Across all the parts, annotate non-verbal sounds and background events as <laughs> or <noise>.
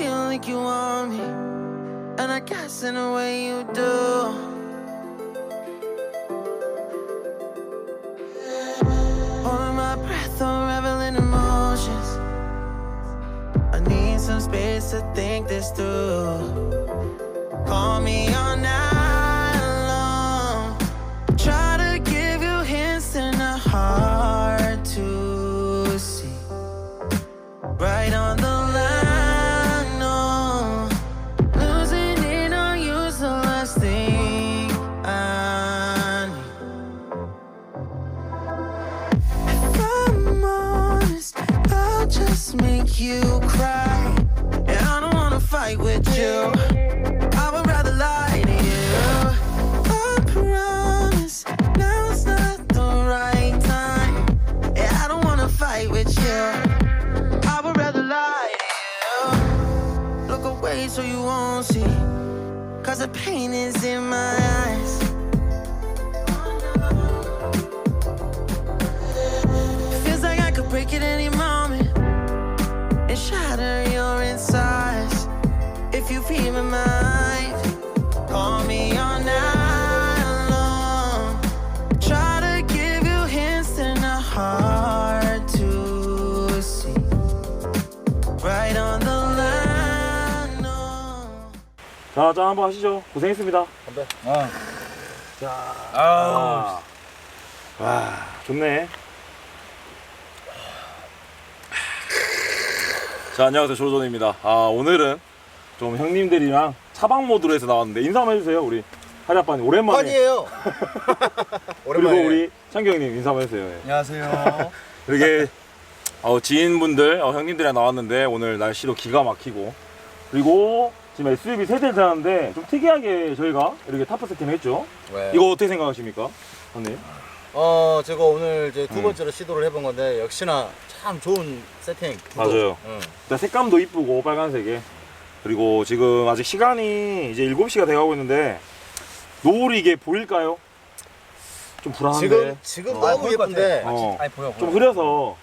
feel like you want me, and I guess in a way you do. Holding my breath, unraveling emotions. I need some space to think this through. Call me on night So you won't see. Cause the pain is in my eyes. Feels like I could break at any moment and shatter your insides. If you feel my 자, 짠 한번 하시죠. 고생했습니다. 아, 자, 아우. 와, 와, 좋네. 자, 안녕하세요. 조조입니다. 아, 오늘은 좀 형님들이랑 차박 모드로 해서 나왔는데 인사 한번 해주세요. 우리 하리아빠님 오랜만에. 아니에요. <laughs> 그리고 우리 창기 형님 인사 한번 해주세요. 예. 안녕하세요. <laughs> 이렇게 어, 지인분들, 어, 형님들이랑 나왔는데 오늘 날씨도 기가 막히고 그리고 지금 SUV 세대를 타는데 좀 특이하게 저희가 이렇게 타프 세팅을 했죠. 왜? 이거 어떻게 생각하십니까? 형님? 어, 제가 오늘 이제 두 음. 번째로 시도를 해본 건데 역시나 참 좋은 세팅. 구도. 맞아요. 응. 일단 색감도 이쁘고 빨간색에 그리고 지금 아직 시간이 이제 7시가 돼가고 있는데 노을이 이게 보일까요? 좀 불안한데 지금 지금 어. 너무 예쁜데 어, 아니 보여 보여. 좀 흐려서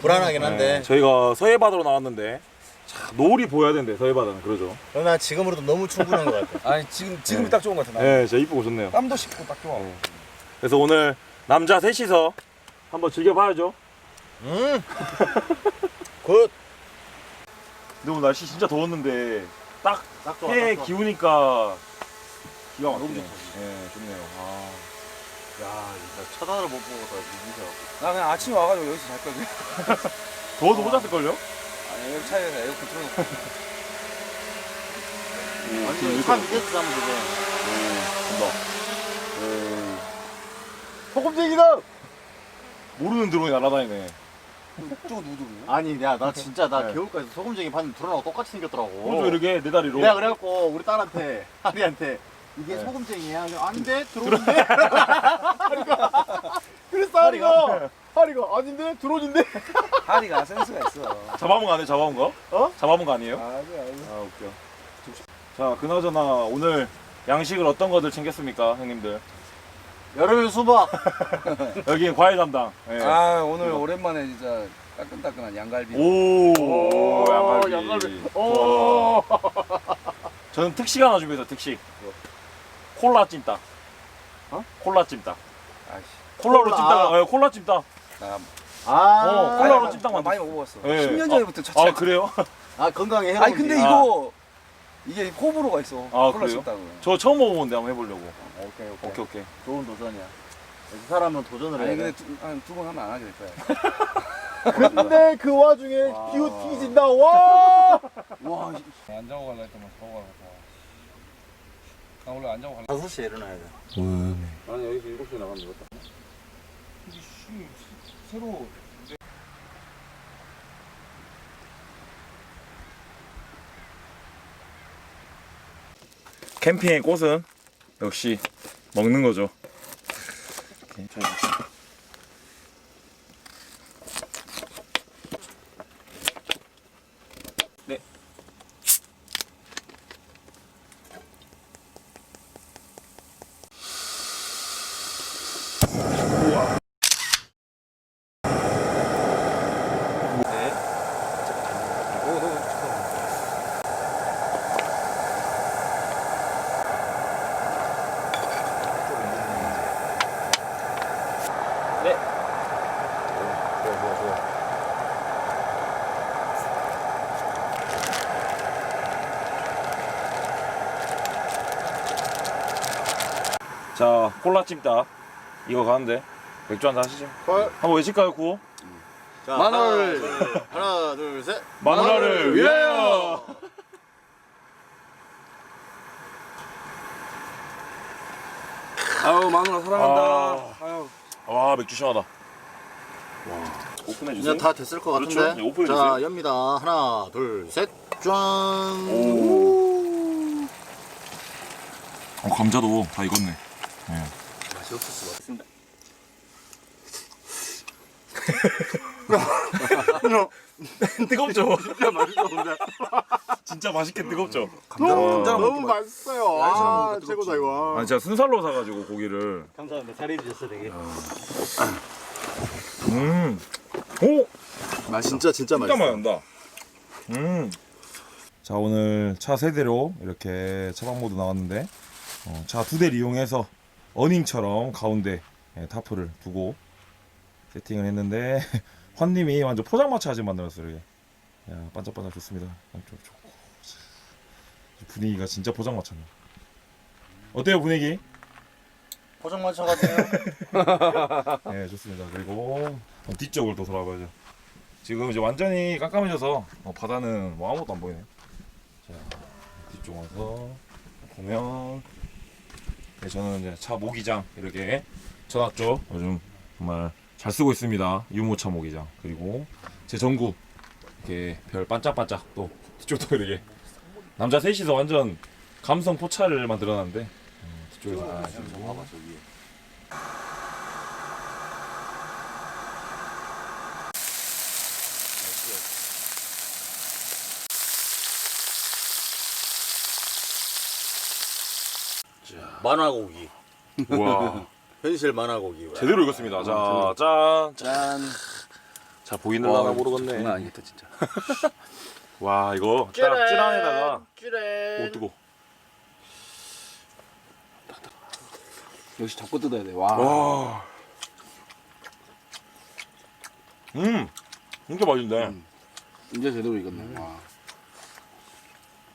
불안하긴 한데 네, 저희가 서해바다로 나왔는데 자, 노을이 보여야 되는데 서해 바다는 그러죠 그러나 지금으로도 너무 충분한 것 같아. 아니 지금 지금이 네. 딱 좋은 것 같아. 나. 네 진짜 이쁘고 좋네요 땀도 씻고 딱 좋아. 네. 그래서 오늘 남자 셋이서 한번 즐겨봐야죠 음. <laughs> 굿. 근데 오늘 날씨 진짜 더웠는데 딱 딱 좋아. 해 딱 좋아. 기우니까 기가 막히네 너무 좋다. 네 좋네요 아. 야, 진짜 쳐다를 못 보고 다 눈이 나 그냥 아침에 와가지고 여기서 잘 거든. <laughs> 더워도 못 잤을걸요? 여기 차에서 에어컨 틀어놓고. 완전 차 밑에서 되죠. 온다. 소금쟁이다! 모르는 드론이 날아다니네. 누구 누구? 아니, 야, 나 <laughs> 진짜 나 네. 겨울까지 소금쟁이 봤는데 드론하고 똑같이 생겼더라고. 오른쪽 이렇게 네 다리로. 내가 그래갖고 우리 딸한테 <laughs> 하리한테 이게 네. 소금쟁이야. 아닌데 들어오는데. 하리가 그래서 하리가 하리가 아닌데 들어오는데. <laughs> 하리가 센스가 있어. 잡아본 거 아니에요? 잡아본 거? 어? 잡아본 거 아니에요? 아니 아니. 아, 웃겨. 자, 그나저나 오늘 양식을 어떤 거들 챙겼습니까, 형님들? 여름에 수박. <laughs> 여기 과일 담당. 예. 아 오늘 오랜만에 진짜 따끈따끈한 양갈비. 오, 오, 양갈비. 오. <laughs> 저는 특식 하나 준비했어, 특식. 콜라 찜닭. 어? 콜라 찜닭. 아씨. 콜라로 콜라. 찜닭, 예, 콜라 찜닭. 나 아. 어, 콜라로 많이 찜닭 먹- 많이. 먹어봤어. 예. 10년 전부터 저 아, 그래요? 아 건강에 해로운. 아니 근데 게. 이거 이게 호불호가 있어. 아, 콜라 그래요? 씹다고. 저 처음 먹어보는데 한번 해보려고. 오케이 오케이. 오케이, 오케이. 좋은 도전이야. 이 사람은 도전을 아니 근데 돼. 한두 번 하면 안 하게 될 거야. <laughs> 근데 그 와중에 와. 기우 튀진다. 와. 와. 안 자고 갈라 했더만 자고 갈라. 나 원래 안 자고 갈라. 5시에 일어나야 돼. 나는 여기서 7시에 나가면 되겠다. 새로 캠핑의 꽃은 역시 먹는 거죠. 이렇게. 네. 오 너무 좋다. 자 콜라 찜닭 이거 가는데 맥주 한잔 하시죠. 헐. 한번 외칠까요 구호? 자, 마늘. 하나, 둘, 하나, 둘, 셋. 마누라를 위하여. <laughs> 아유 마누라 사랑한다. 아. 아유. 와 맥주 시원하다. 와 오픈해 주세요. 이제 다 됐을 것 그렇죠. 같은데. 네, 오픈해 자, 주세요. 엽니다. 하나, 둘, 셋. 짠. 오. 어, 감자도 다 익었네. 맛이 없을 수가 없습니다. 뜨겁죠? 진짜 맛있었는데. 진짜 맛있게 뜨겁죠? 너무, 감자 너무 맛있어요. 아, 최고다 이거. 아니 제가 순살로 사가지고 고기를. 감사합니다. 잘해주셨어 되게. 음. 오. 맛 진짜 진짜 진짜 맛있어. 맛난다. 음. 자 오늘 차 세 대로 이렇게 차박 모드 나왔는데 어, 차두 대를 이용해서 어닝처럼 가운데 예, 타프를 두고 세팅을 했는데 <laughs> 환님이 완전 포장마차 아직 만들었어요. 이게. 야 반짝반짝 좋습니다. 좀 좋고 분위기가 진짜 포장마차네. 어때요 분위기? 포장마차 같아요. <laughs> 네 좋습니다. 그리고 뒤쪽을 또 돌아봐야죠. 지금 이제 완전히 깜깜해져서 어, 바다는 뭐 아무것도 안 보이네. 자 뒤쪽 와서 보면 네, 저는 이제 차 모기장 이렇게 쳐놨죠. 요즘 정말 잘 쓰고 있습니다. 유모차 모기장 그리고 제 전구 이렇게 별 반짝반짝 또 뒤쪽도 <laughs> 이렇게 남자 셋이서 완전 감성 포차를 만들어놨는데 음, 뒤쪽에서 봐봐 저기. 만화고기. 우와. <laughs> 현실 만화고기. 제대로 익었습니다. 자, 짠. 짠. 자, 보이는라나 와, 모르겠네. 장난 아니겠다 진짜. <laughs> 와, 이거 딱 찐안에다가 찌레. 오 뜨거. 역시 잡고 뜯어야 돼. 와. 와. 음. 진짜 맛있네. 음. 이제 제대로 익었네. 와.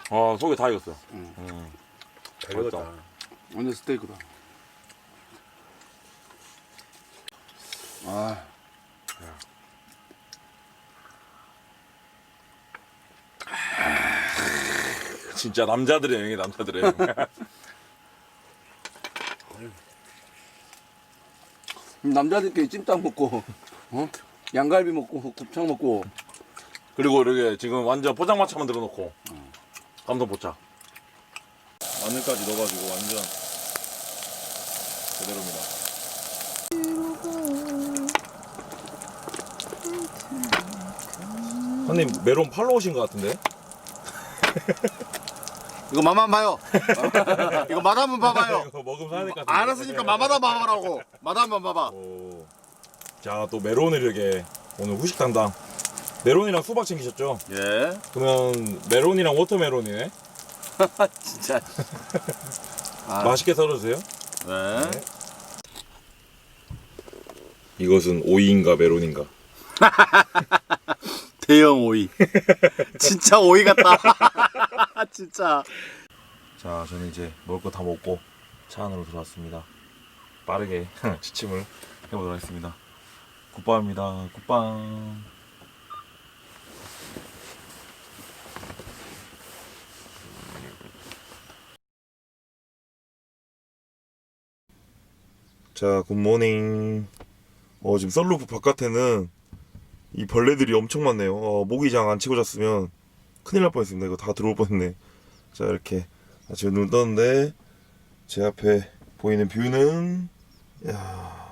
아, 속에 다 익었어요. 음. 음. 잘 익었다. 완전 스테이크다. 아. 진짜 남자들의 여행이 남자들의 여행. 남자들끼리 찜닭 먹고, 어? 양갈비 먹고, 곱창 먹고. 그리고 이렇게 지금 완전 포장마차 만 들어 놓고 감성 포차. 마늘까지 넣어가지고 완전 제대로입니다. 형님 메론 팔로 오신 것 같은데? <laughs> 이거 맛만 봐요. <laughs> 이거 맛 한번 봐봐요. <laughs> 이거 먹으면 사야 될것 같은데. 알았으니까 맛만 한번 봐보라고. 맛 한번 봐봐. 오. 자, 또 메론을 이렇게 오늘 후식 담당. 메론이랑 수박 챙기셨죠? 예. 그러면 메론이랑 워터메론이네. 진짜. 아, 맛있게 썰어주세요. 네. 이것은 오이인가 메론인가? <laughs> 대형 오이. 진짜 오이 같다. <laughs> 진짜. 자, 저는 이제 먹을 거 다 먹고 차 안으로 들어왔습니다. 빠르게 <laughs> 지침을 해보도록 하겠습니다. 굿밤입니다. 굿밤. 자, 굿모닝. 어, 지금 썰루프 바깥에는 이 벌레들이 엄청 많네요. 어, 모기장 안 치고 잤으면 큰일 날 뻔했습니다. 이거 다 들어올 뻔했네. 자 이렇게 아침에 눈 떴는데 제 앞에 보이는 뷰는 야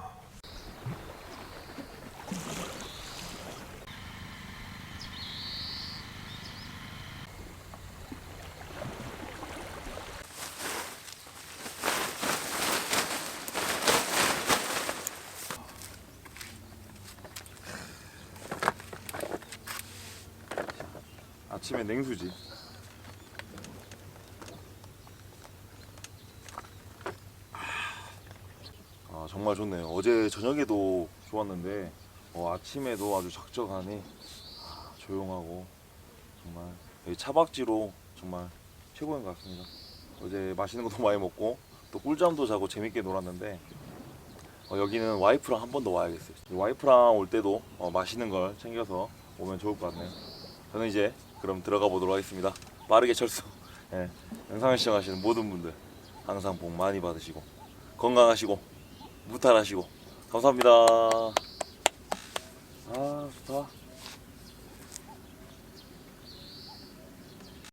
아침에 냉수지 아 정말 좋네요. 어제 저녁에도 좋았는데 어, 아침에도 아주 적적하니 아, 조용하고 정말 여기 차박지로 정말 최고인 것 같습니다. 어제 맛있는 것도 <laughs> 많이 먹고 또 꿀잠도 자고 재밌게 놀았는데 어, 여기는 와이프랑 한 번 더 와야겠어요. 와이프랑 올 때도 어, 맛있는 걸 챙겨서 오면 좋을 것 같네요. 저는 이제 그럼 들어가 보도록 하겠습니다. 빠르게 철수. 예, 영상을 시청하시는 모든 분들 항상 복 많이 받으시고 건강하시고 무탈하시고 감사합니다. 아 좋다.